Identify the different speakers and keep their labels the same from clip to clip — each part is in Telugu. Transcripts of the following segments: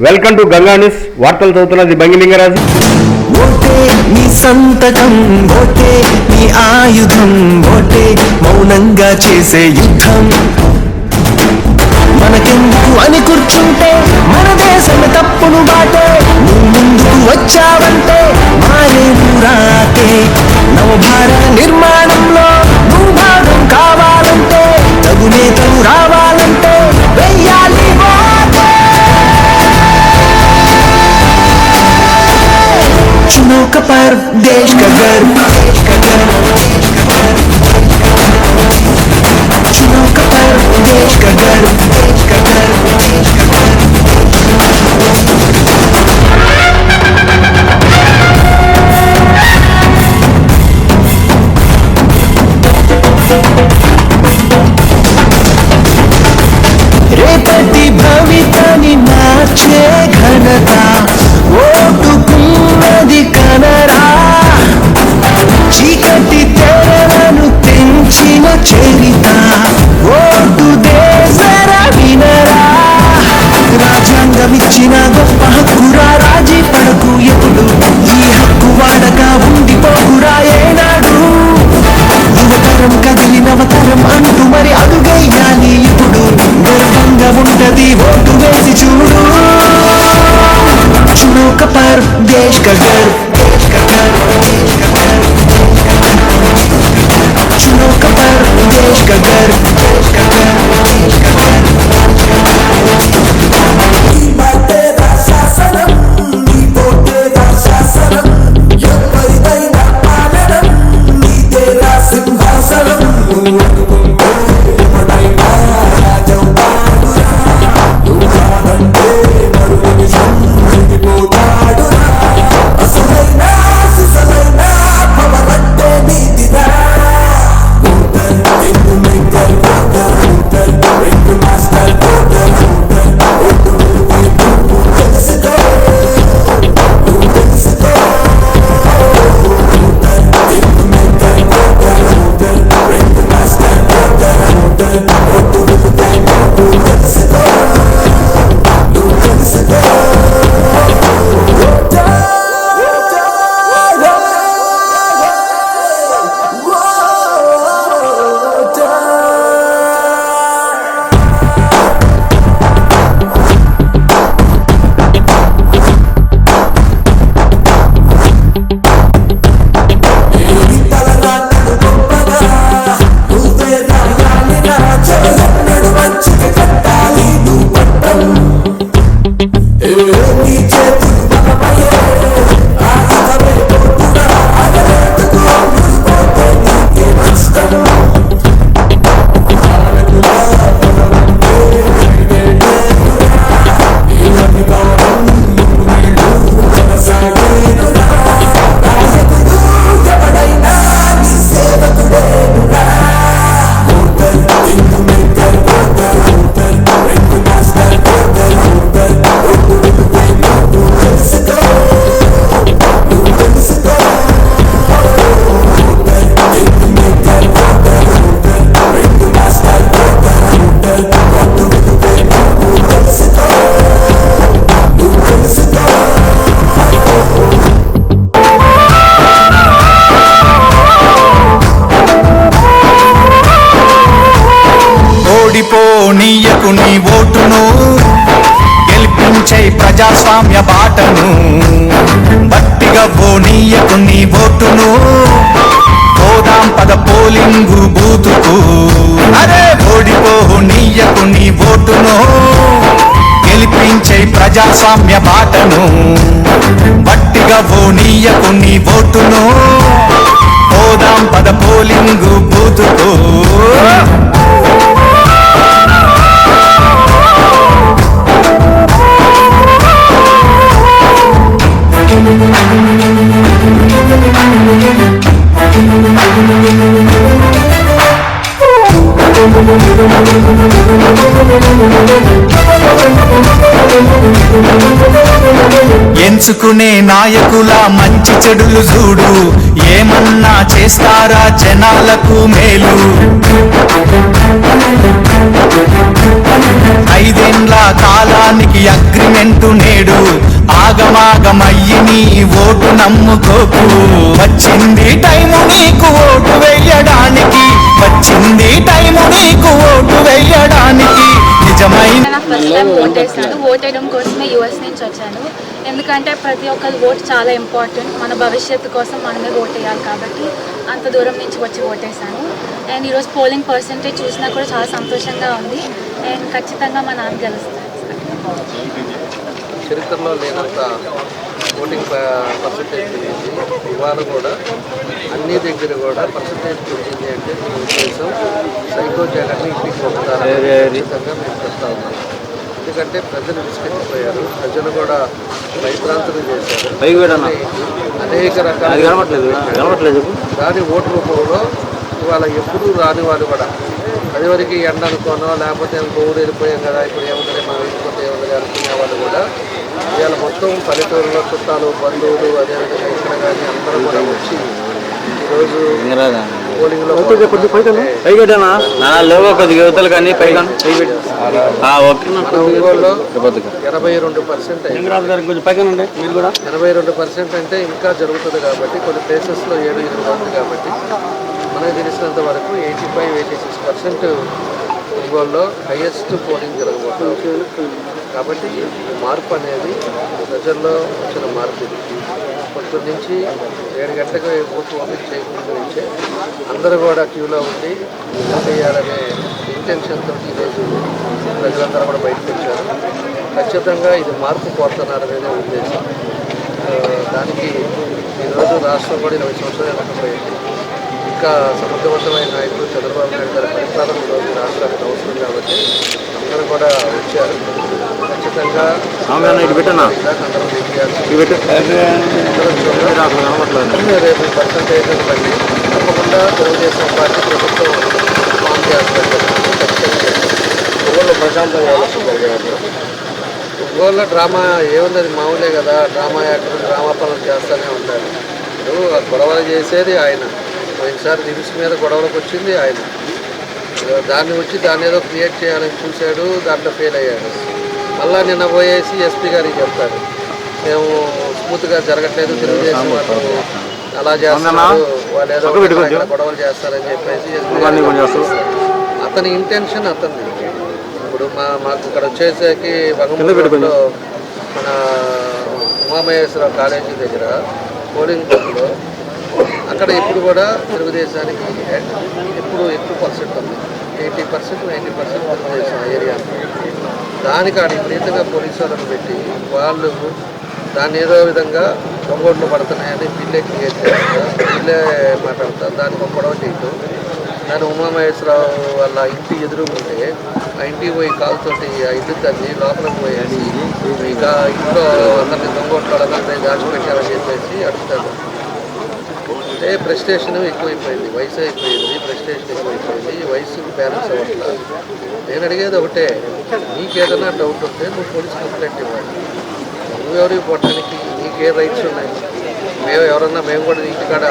Speaker 1: వెల్కమ్ టు గంగా న్యూస్ వార్తలు చదువుతున్నది బంగిలింగరాజు
Speaker 2: ఓటే నీ సంతకం ఓటే నీ ఆయుధం ఓటే మౌనంగా చేసే యుద్ధం. మనకెందుకు అని కూర్చుంటే మన దేశం తప్పును బాటే నువ్వు ముందుకు వచ్చావంటే మారేను రాకే Нерв మనం అంటూ మరి అడుగేయాలి ఇప్పుడు గర్వంగా ఉంటది ఓటు వేసి చూడు. చునోక పర్ దేశ్ కా గర్ చునోక పర్ దేశ్ కా గర్
Speaker 3: నీయకు నీ ఓటును. గెలిపించే ప్రజాస్వామ్య బాటను. బట్టిగా నీయకు నీ ఓటును. పోదాం పద పోలింగు బూతుకు. అరే ఓడిపోనీయకు నీ ఓటును. గెలిపించే ప్రజాస్వామ్య బాటను. బట్టిగా నీయకు నీ ఓటును. పోదాం పద పోలింగు బూతుకు. ఎంచుకునే నాయకుల మంచి చెడులు చూడు. ఏమన్నా చేస్తారా జనాలకు మేలు? ఐదేండ్ల కాలానికి అగ్రిమెంటు నేడు. ఆగమాగమయ్యి నీ ఓటు నమ్ముకోకు. వచ్చింది టైము నీకు ఓటు వేయడానికి. వచ్చింది టైము నీకు ఓటు వేయడానికి నిజమైన
Speaker 4: ఫస్ట్ టైం ఓట్ వేసాను ఓట్ వేయడం కోసమే యూఎస్ నుంచి వచ్చాను. ఎందుకంటే ప్రతి ఒక్కరి ఓట్ చాలా ఇంపార్టెంట్ మన భవిష్యత్తు కోసం మనమే ఓట్ వేయాలి కాబట్టి అంత దూరం నుంచి వచ్చి ఓటేసాను అండ్ ఈరోజు పోలింగ్ పర్సంటేజ్ చూసినా కూడా చాలా సంతోషంగా ఉంది. అండ్ ఖచ్చితంగా మా నాన్న గెలుస్తాను
Speaker 5: చరిత్రలో లేనంత ఓటింగ్ పర్సంటేజ్ పెరిగింది ఇవాళ కూడా అన్ని దగ్గర కూడా పర్సంటేజ్ పెరిగింది అంటే దీని ఉద్దేశం సైకో జగన్ని ఇంటికి ఖచ్చితంగా మేము చెప్తా ఉన్నాం. ఎందుకంటే ప్రజలు విసిపెట్టిపోయారు ప్రజలు కూడా భయభ్రాంతులు చేశారు. అనేక రకాల దాని ఓటు రూపంలో ఇవాళ ఎప్పుడూ రాని వాళ్ళు కూడా. అది వరకు ఎండ అనుకోనో లేకపోతే గోవుడు వెళ్ళిపోయాం కదా ఇప్పుడు ఏముంటుంది మనం వెళ్ళిపోతే ఏముంటుంది అనుకునే వాళ్ళు కూడా ఇవాళ మొత్తం పల్లెటూరులో చుట్టాలు బంధువులు అదేవిధంగా ఇక్కడ కానీ అందరూ కూడా వచ్చి ఈరోజు
Speaker 1: యువతలు కానీ పైగా
Speaker 5: ఎనభై రెండు పర్సెంట్ ఎనభై రెండు పర్సెంట్ అంటే ఇంకా జరుగుతుంది కాబట్టి కొన్ని ప్లేసెస్లో ఏడు ఎనిమిది ఉంది కాబట్టి మనకు తెలిసినంత వరకు eighty five eighty six percent ఫుట్బాల్లో highest polling జరగబోతుంది. కాబట్టి మార్పు అనేది ప్రజల్లో వచ్చిన మార్పు ఇది. నుంచి ఏడు గంటలకు ఓటు ఓపెన్ చేయకుండా నుంచే అందరూ కూడా క్యూలో ఉండి ఓటు ఇంటెన్షన్తో ఈరోజు ప్రజలందరూ కూడా బయటకు వచ్చారు. ఖచ్చితంగా ఇది మార్పు కోరుతున్నారనేదే ఉద్దేశం. దానికి ఈరోజు రాష్ట్రం కూడా ఇరవై సంవత్సరాలు వెనకపోయింది ఇంకా సమర్థవంతమైన నాయకులు చంద్రబాబు నాయుడు గారి పరిపాలన ఈరోజు రాష్ట్రానికి అవసరం కాబట్టి అందరూ కూడా వచ్చారు. ఖచ్చితంగా. రేపు పర్సంటేజ్ బట్టి తప్పకుండా తెలుగుదేశం పార్టీ ప్రభుత్వం ఫామ్ చేస్తారు ఊళ్ళో ప్రశాంతంగా ఊళ్ళో డ్రామా ఏముంది మామూలే కదా. డ్రామా యాక్టర్ డ్రామా పనులు చేస్తూనే ఉంటారు. గొడవలు చేసేది ఆయన. పోయినసారి రిమ్స్ మీద గొడవలకు వచ్చింది ఆయన. దాన్ని వచ్చి దాన్ని ఏదో క్రియేట్ చేయాలని చూశాడు దాంట్లో ఫెయిల్ అయ్యాడు. మళ్ళా నిన్న పోయేసి ఎస్పీ గారికి చెప్తాడు. మేము స్మూత్గా జరగట్లేదు తెలుగుదేశం వాళ్ళు అలా చేస్తున్నారు వాళ్ళు ఏదో గొడవలు చేస్తారని చెప్పేసి ఎస్పీ అతని ఇంటెన్షన్ అతనిది. ఇప్పుడు మా మాకు ఇక్కడ వచ్చేసరికి బంగమూరులో మన ఉమామహేశ్వరరావు కాలేజీ దగ్గర పోలింగ్ బూత్లో అక్కడ ఇప్పుడు కూడా తెలుగుదేశానికి ఎప్పుడు ఎక్కువ పర్సెంట్ ఉంది. Eighty percent ninety percent Telugu Desam area. దానికి ఆడ విపరీతంగా పోలీసు వాళ్ళని పెట్టి వాళ్ళు దాన్ని ఏదో విధంగా దొంగోట్లు పడుతున్నాయని వీళ్ళే క్రియేట్ చేస్తారు. వీళ్ళే మాట్లాడతారు. దానికి ఒక గొడవ చేయటం దాని ఉమామహేశ్వరరావు వాళ్ళ ఇంటి ఎదురుగుంటే ఆ ఇంటికి పోయి కాలుతోటి ఆ ఇల్లు తల్లి లోపలికి పోయేసి ఇక ఇంట్లో అందరినీ దొంగోట్లాడ దాచిపెట్టారని చెప్పేసి అడుగుతారు ఫ్రస్ట్రేషన్ ప్రెస్టేషన్ ఎక్కువైపోయింది వయసు అయిపోయింది ప్రెస్టేషన్ ఎక్కువైపోయింది వయసు బ్యాలెన్స్ అవ్వట్లా నేను అడిగేది ఒకటే నీకేదైనా డౌట్ ఉంటే నువ్వు పోలీస్ కంప్లైంట్ ఇవ్వాలి. నువ్వెవరికి పోవటానికి నీకే రైట్స్ ఉన్నాయి. మేము ఎవరన్నా మేము కూడా ఇంటికాడ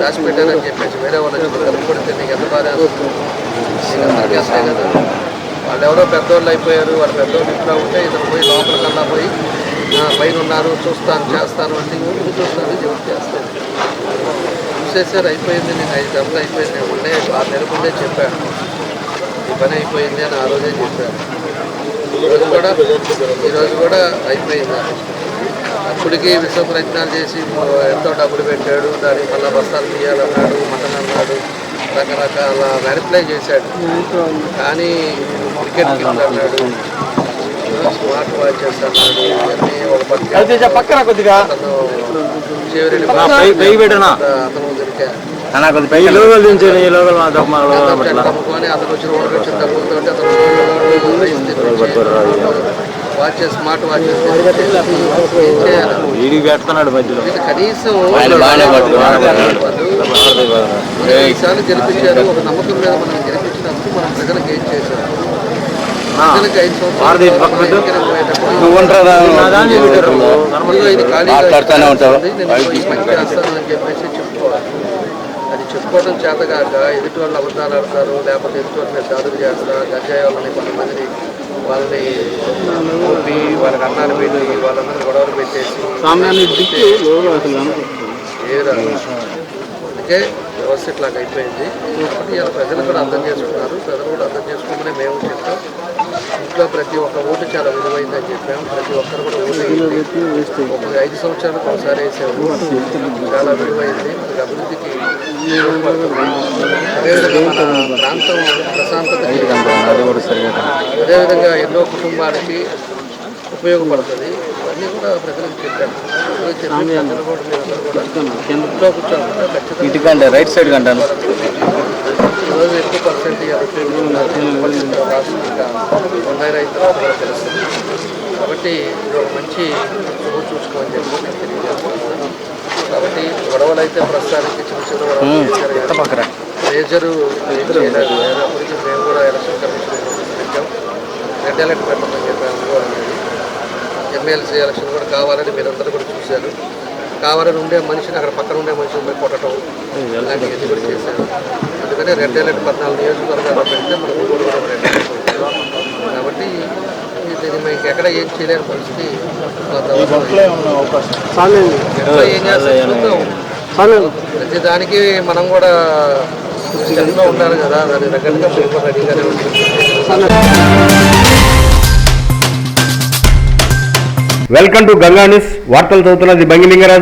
Speaker 5: దాచిపెట్టారని చెప్పేసి వేరే వాళ్ళు కనుక్కొడితే నీకు ఎంత బాధ నీకు కదా. వాళ్ళు ఎవరో పెద్దోళ్ళు అయిపోయారు వాళ్ళు పెద్దోళ్ళు ఇంట్లో ఉంటే ఇతను పోయి లోపలికల్లా పోయి పైన ఉన్నారు చూస్తాను చేస్తాను అంటే చూస్తాను చెప్పి చేస్తాను చూసేసారు అయిపోయింది నేను ఐదు గంటలు అయిపోయింది. నేను ఉండే ఆరు నెలల ముందే చెప్పాను. ఈ పని అయిపోయింది అని ఆ రోజే చెప్పాను. ఈరోజు కూడా ఈరోజు కూడా అయిపోయింది. అప్పటికి విశ్వ ప్రయత్నాలు చేసి ఎంతో డబ్బులు పెట్టాడు. దానికి మళ్ళీ బస్తాలు తీయాలన్నాడు మటన్ అన్నాడు రకరకాల మ్యానిప్లై చేశాడు. కానీ క్రికెట్ కిట్ అన్నాడు. స్మార్ట్ వాచెస్ ఒక పక్క
Speaker 1: పక్కన కొద్దిగా
Speaker 5: చివరి? అతను దొరికా
Speaker 1: అన్నా కొద్ది పై లోగోలు దించండి ఈ లోగోలు మా దొక్క మా లోగోలు
Speaker 5: అతను
Speaker 1: పట్ల
Speaker 5: కమ్ముకొని అతను వచ్చిన ఊరికి వచ్చిన డబ్బులతో అతను వాచెస్ స్మార్ట్ వాచెస్
Speaker 1: వీడికి పెడుతున్నాడు మధ్యలో.
Speaker 5: కనీసం ఈసారి గెలిపించారు. ఒక నమ్మకం మీద మనం గెలిపించినప్పుడు మనం ప్రజలకు ఏం చేశారు ప్రజలకు ఐదు
Speaker 1: భారతీయ పక్క పెట్టు.
Speaker 5: ఎన్నికలకు పోయేటప్పుడు
Speaker 1: నువ్వు ఉంటారా మాట్లాడుతూనే ఉంటావు.
Speaker 5: అది చెప్పుకోవడం చేత కాక ఎదుటి వాళ్ళు అబద్ధాలు ఆడతారు లేకపోతే ఎదుటి వాళ్ళ మీద దాడులు చేస్తారు గంజాయి వాళ్ళని కొంతమందిని వాళ్ళని ఊపి వాళ్ళకి అన్నాన్ని పెట్టి వాళ్ళందరూ గొడవలు పెట్టేసి. ఏరా. అందుకే వ్యవస్థ ఇట్లాగ అయిపోయింది ప్రజలు కూడా అర్థం చేసుకున్నారు. ప్రజలు కూడా అర్థం చేసుకుంటూనే మేము చెప్పాం ఇంట్లో ప్రతి ఒక్క ఓటు చాలా విలువైందని చెప్పాము ప్రతి ఒక్కరు కూడా ఓటు. ఒక ఐదు సంవత్సరాలకు ఒకసారి వేసాము చాలా విలువైంది. మనకి అభివృద్ధికి అదేవిధంగా మన ప్రాంతం ప్రశాంతత. అదేవిధంగా ఎన్నో కుటుంబాలకి ఉపయోగపడుతుంది. ఇవన్నీ కూడా ప్రజలకు చెప్పాము ప్రజలకు చెప్పి ప్రజలు కూడా మీరందరూ కూడా ఇంట్లో కూర్చోకుండా
Speaker 1: రైట్ సైడ్ కంటాను.
Speaker 5: ఈరోజు ఎక్కువ పర్సెంట్ ఉన్నాయి రైతు కూడా తెలుస్తుంది కాబట్టి ఇది ఒక మంచి శుభ చూసుకోమని చెప్పి నేను తెలియజేస్తున్నాను. కాబట్టి గొడవలు అయితే ప్రస్తుతానికి చిన్న చిన్న గొడవలు మేజరు చేయలేదు అయినప్పటికీ మేము కూడా ఎలక్షన్ కమిషన్ పెట్టాం రెడ్ అలర్ట్ పెట్టమని చెప్పాము ఎమ్మెల్సీ ఎలక్షన్ కూడా కావాలని మీరందరూ కూడా చూశారు. కావాలని ఉండే మనిషిని అక్కడ పక్కన ఉండే మనిషిని పోయి కొట్టడం ఇలాంటివన్నీ కూడా చేశారు. అందుకని రెడ్ అలర్ట్ పద్నాలుగు నియోజకవర్గాల్లో పెడితే మనకు ఊరు కూడా. కాబట్టి ఇది మేము ఇంకెక్కడ ఏం చేయలేని పరిస్థితి ఎక్కడ ఏం చేస్తాం. ప్రతి దానికి మనం కూడా స్టెప్లో ఉండాలి కదా తగ్గట్టుగా మేము కూడా రెడీగానే ఉంటుంది
Speaker 6: వెల్కమ్ టు గంగా న్యూస్. వార్తలు చదువుతున్నది బంగిలింగరాజు.